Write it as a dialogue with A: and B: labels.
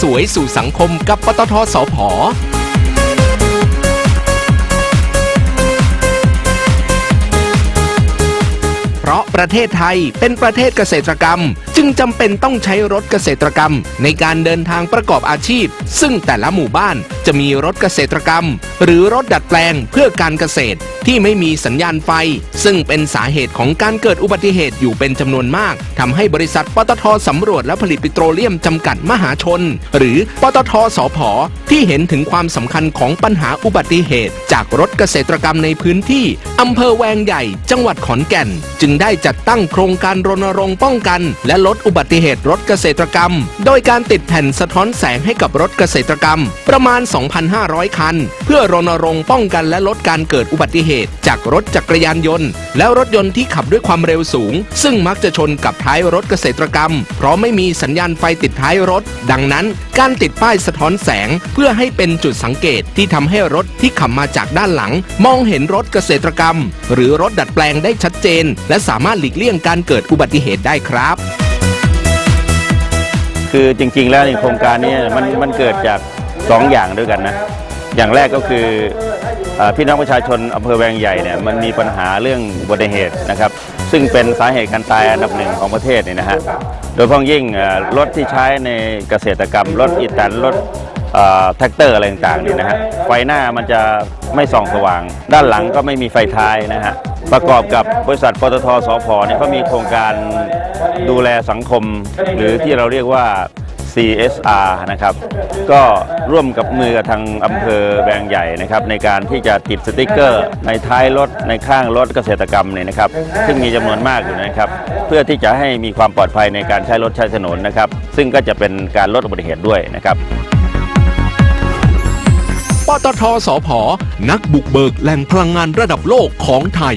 A: สวยสู่สังคมกับปตทสพเพราะประเทศไทยเป็นประเทศเกษตรกรรม จึงจำเป็นต้องใช้รถเกษตรกรรม ในการเดินทางประกอบอาชีพ ซึ่งแต่ละหมู่บ้านจะมีรถเกษตรกรรม หรือรถดัดแปลงเพื่อการเกษตร ที่ไม่มีสัญญาณไฟ ซึ่งเป็นสาเหตุของการเกิดอุบัติเหตุอยู่เป็นจำนวนมากทำให้บริษัทปตทสำรวจและผลิตปิโตรเลียมจำกัดมหาชน หรือปตทสพที่เห็นถึงความสำคัญของปัญหาอุบัติเหตุ จากรถเกษตรกรรมในพื้นที่อำเภอแวงใหญ่ จังหวัดขอนแก่น จึงได้จัดตั้งโครงการรณรงค์ป้องกัน และลดอุบัติเหตุรถเกษตรกรรม โดยการติดแผ่นสะท้อนแสงให้กับรถเกษตรกรรม ประมาณ 2,500 คัน เพื่อรณรงค์ป้องกันและลดการเกิดอุบัติเหตุจากรถจักรยานยนต์ และรถยนต์ที่ขับด้วยความเร็วสูง ซึ่งมักจะชนกับท้ายรถเกษตรกรรม เพราะไม่มีสัญญาณไฟติดท้ายรถ ดังนั้นการติดป้ายสะท้อนแสง เพื่อให้เป็นจุดสังเกตที่ทำให้รถที่ขับมาจากด้านหลัง มองเห็นรถเกษตรกรรม หรือรถดัดแปลงได้ชัดเจน และสามารถหลีกเลี่ยงการเกิดอุบัติเหตุได้ครับ
B: คือจริงๆแล้วในโครงการนี้มันมันเกิดจาก 2 อย่างด้วยกันนะ อย่างแรกก็คืออพี่น้องประชาชนอำเภอแวงใหญ่เนี่ยมันมีปัญหาเรื่องอุบัติเหตุนะครับ ซึ่งเป็นสาเหตุการตายอันดับหนึ่งของประเทศนี่นะฮะโดยเฉพ้องยิ่งรถที่ใช้ในเกษตรกรรมรถอีแตนรถแท็กเตอร์อะไรต่างๆเนี่ยนะฮะไฟหน้ามันจะไม่ส่องสว่าง ด้านหลังก็ไม่มีไฟท้ายนะฮะประกอบกับบริษัทปตทสพเนี่ยเขามีโครงการดูแลสังคม หรือที่เราเรียกว่า CSR นะครับก็ร่วมกับมือกับทางอำเภอแวงใหญ่นะครับในการที่จะติดสติกเกอร์ ในท้ายรถในข้างรถเกษตรกรรมเนี่ยนะครับซึ่งมีจำนวนมากอยู่นะครับเพื่อที่จะให้มีความปลอดภัยในการใช้รถใช้ถนนนะครับซึ่งก็จะเป็นการลดอุบัติเหตุด้วยนะครับ
A: ปตทสพนักบุกเบิกแหล่งพลังงานระดับโลกของไทย